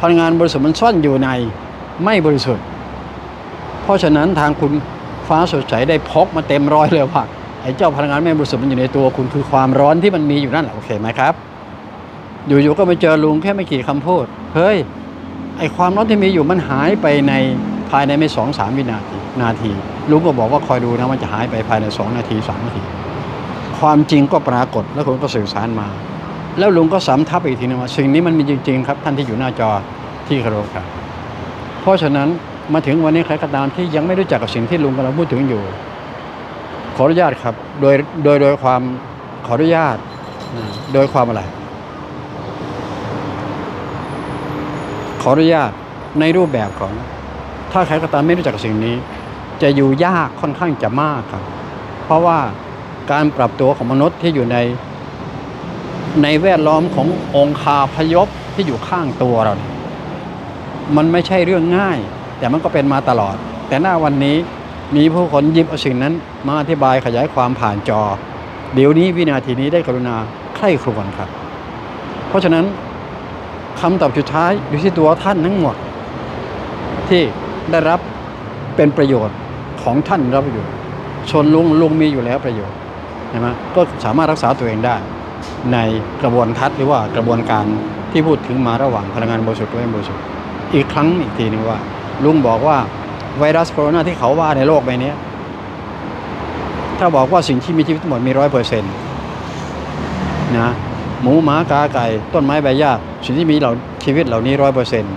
พลังงานบริสุทธิ์มันซ่อนอยู่ในไม่บริสุทธิ์ เพราะฉะนั้นทางคุณฟ้าสดใสได้พกมาเต็มร้อยเลยว่าไอ้เจ้าพลังงานไม่บริสุทธิ์มันอยู่ในตัวคุณคือความร้อนที่มันมีอยู่นั่นแหละโอเคไหมครับ อยู่ๆก็ไปเจอลุงแค่ไม่กี่คำพูดเฮ้ยไอ้ความร้อนที่มีอยู่มันหายไปในภายในไม่สองสามวินาทีนาที ลุงก็บอกว่าคอยดูนะมันจะหายไปภายในสองนาทีสามนาที ความจริงก็ปรากฏแล้วคุณก็สื่อสารมา แล้วลุงก็สำทับอีกทีนึงว่าสิ่งนี้มันมีจริง ๆ ครับ ท่านที่อยู่หน้าจอที่เคารพครับ เพราะฉะนั้นมาถึงวันนี้ใครก็ตามที่ยังไม่รู้จักกับสิ่งที่ลุงกำลังพูดถึงอยู่ ขออนุญาตครับ โดยโดยโดยความขออนุญาตโดยความอะไร ขออนุญาตในรูปแบบของ ถ้าใครก็ตามไม่รู้จักกับสิ่งนี้ จะอยู่ยากค่อนข้างจะมากครับ เพราะว่าการปรับตัวของมนุษย์ที่อยู่ใน ในแวดล้อมขององคาพยพที่อยู่ข้างตัวเรา มันไม่ใช่เรื่องง่าย แต่มันก็เป็นมาตลอด แต่หน้าวันนี้มีผู้คนยิบเอาสิ่งนั้น มาอธิบายขยายความผ่านจอ เดี๋ยวนี้วินาทีนี้ได้กรุณาใคร่ครวญครับ เพราะฉะนั้นคำตอบสุดท้ายอยู่ที่ตัวท่านทั้งหมด ที่ได้รับเป็นประโยชน์ของท่านรับประโยชน์ส่วนลุงลุงมีอยู่แล้วประโยชน์ใช่ไหมก็สามารถรักษาตัวเองได้ ในกระบวนทัศน์หรือว่ากระบวนการที่พูดถึงมาระหว่างพลังงานบริสุทธิ์กับไม่บริสุทธิ์อีกครั้งอีกทีนึงว่า ลุงบอกว่าไวรัสโคโรนาที่เขาว่าในโลกใบนี้ถ้าบอกว่าสิ่งที่มีชีวิตทั้งหมดมีร้อยเปอร์เซ็นต์นะหมูหมากาไก่ ต้นไม้ใบหญ้าสิ่งที่มีเหล่าชีวิตเหล่านี้ร้อยเปอร์เซ็นต์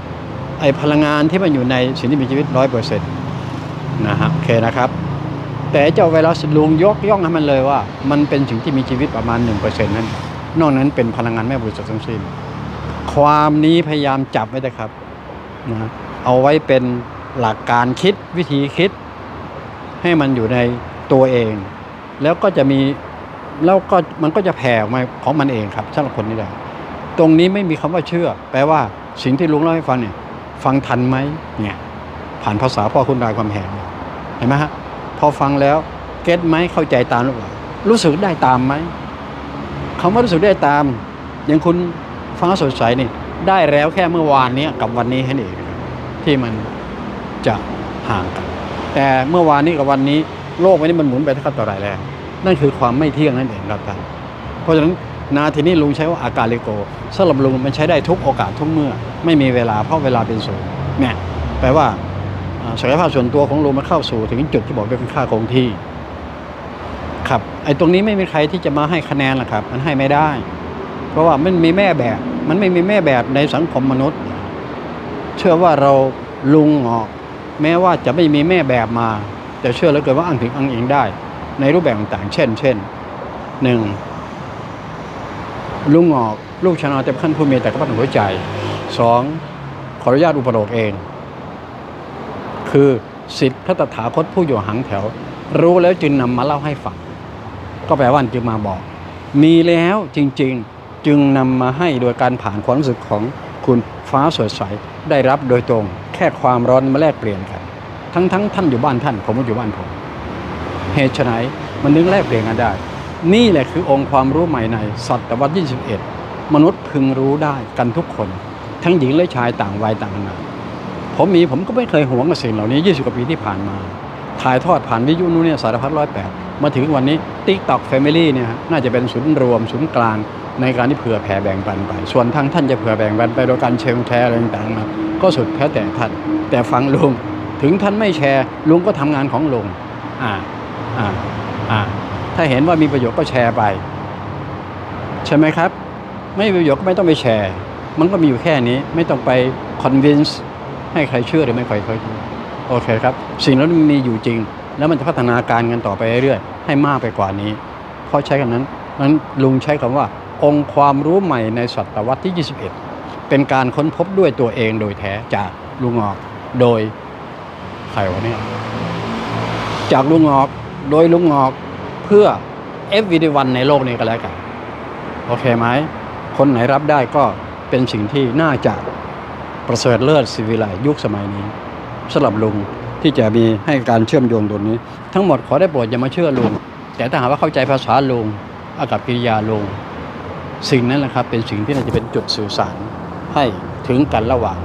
ไอพลังงานที่มันอยู่ในสิ่งที่มีชีวิตร้อยเปอร์เซ็นต์นะฮะโอเคนะครับ แต่เจ้าไวรัสลุงยกย่องให้มันเลยว่า มันเป็นสิ่งที่มีชีวิตประมาณ 1%นั้น นอกนั้นเป็นพลังงานไม่บริสุทธิ์ทั้งสิ้น ความนี้พยายามจับไว้นะครับนะเอาไว้เป็นหลักการคิดวิธีคิด ให้มันอยู่ในตัวเอง แล้วก็จะมีแล้วก็มันก็จะแผ่ออกมาของมันเองครับสำหรับคนนี้แหละตรงนี้ไม่มีคำว่าเชื่อ แปลว่าสิ่งที่ลุงเล่าให้ฟังเนี่ย ฟังทันไหมเนี่ย ผ่านภาษาพ่อคุณรายความแหงเห็นไหมฮะ พอฟังแล้วเก็ตไหมเข้าใจตามหรือเปล่ารู้สึกได้ตามไหมคำว่ารู้สึกได้ตาม อย่างคุณฟ้าสดใสนี่ได้แล้วแค่เมื่อวานนี้กับวันนี้แค่นี้เองที่มันจะห่างกัน แต่เมื่อวานนี้กับวันนี้ โลกวันนี้มันหมุนไปเท่าต่อไรแล้ว นั่นคือความไม่เที่ยงนั่นเองครับท่านเพราะฉะนั้นนาทีนี้ลุงใช้ว่าอากาลิโกสำหรับลุงมันใช้ได้ทุกโอกาสทุกเมื่อ ไม่มีเวลาเพราะเวลาเป็นศูนย์เนี่ยแปลว่า ศักยภาพส่วนตัวของลุงมันเข้าสู่ถึงจุดที่บอกว่าเป็นค่าคงที่ ครับไอ้ตรงนี้ไม่มีใครที่จะมาให้คะแนนหรอกครับ มันให้ไม่ได้ เพราะว่ามันมีแม่แบบ มันไม่มีแม่แบบในสังคมมนุษย์ เชื่อว่าเราลุงออก แม้ว่าจะไม่มีแม่แบบมา แต่เชื่อแล้วเกินว่าอ้างถึงอ้างอิงได้ ในรูปแบบต่างๆเช่น เช่นหนึ่งลุงออก ลูกชาวนาเต็มขั้นผู้มีแต่กระพันหัวใจสองขออนุญาตอุปโลกเอง คือสิทธิพระตถาคตผู้อยู่หังแถว รู้แล้วจึงนำมาเล่าให้ฟัง ก็แปลว่าจึงมาบอก มีแล้วจริงๆจึงนำมาให้โดยการผ่านความรู้สึกของคุณฟ้าสดใสได้รับโดยตรง แค่ความร้อนมาแลกเปลี่ยนกัน ทั้งทั้งท่านอยู่บ้านท่าน ผมก็อยู่บ้านผมเหตุไฉนมันนึงแลกเปลี่ยนกันได้ นี่แหละคือองค์ความรู้ใหม่ในศตวรรษที่21มนุษย์พึงรู้ได้กันทุกคน ทั้งหญิงและชายต่างวัยต่างขนาด ผมมีผมก็ไม่เคยหวงกับสิ่งเหล่านี้ 20 กว่าปีที่ผ่านมา ถ่ายทอดผ่านวิทยุนู้นเนี่ยสารพัดร้อยแปดมาถึงวันนี้ TikTok Family เนี่ยฮะน่าจะเป็นศูนย์รวมศูนย์กลางในการที่เผื่อแผ่แบ่งปันไป ส่วนทางท่านจะเผื่อแบ่งปันไปโดยการเชร์แชร์อะไรต่างๆมาก็สุดแท้แต่ท่าน แต่ฟังลุงถึงท่านไม่แชร์ลุงก็ทำงานของลุงอ่าอ่าอ่าถ้าเห็นว่ามีประโยชน์ก็แชร์ไป ใช่ไหมครับ ไม่มีประโยชน์ก็ไม่ต้องไปแชร์ มันก็มีอยู่แค่นี้ไม่ต้องไปคอนวินส์ ให้ใครเชื่อหรือไม่ใครเชื่อโอเคครับ สิ่งนี้มันมีอยู่จริง แล้วมันจะพัฒนาการกันต่อไปเรื่อยๆให้มากไปกว่านี้เพราะใช้คำนั้นนั้นลุงใช้คำว่า องค์ความรู้ใหม่ในศตวรรษที่ 21 เป็นการค้นพบด้วยตัวเองโดยแท้จากลุงออกโดยใครวะเนี่ยจากลุงออกโดยลุงออกเพื่อ everyone ในโลกนี้ก็แล้วกัน โอเคไหมคนไหนรับได้ก็เป็นสิ่งที่น่าจะ ประเสริฐเลิศสิวิไลยุคสมัยนี้สำหรับลุงที่จะมีให้การเชื่อมโยงตรงนี้ ทั้งหมดขอได้โปรดอย่ามาเชื่อลุง แต่ถ้าหากว่าเข้าใจภาษาลุงอากับกิริยาลุงสิ่งนั้นแหละครับเป็นสิ่งที่น่าจะเป็นจุดสื่อสารให้ถึงกันระหว่าง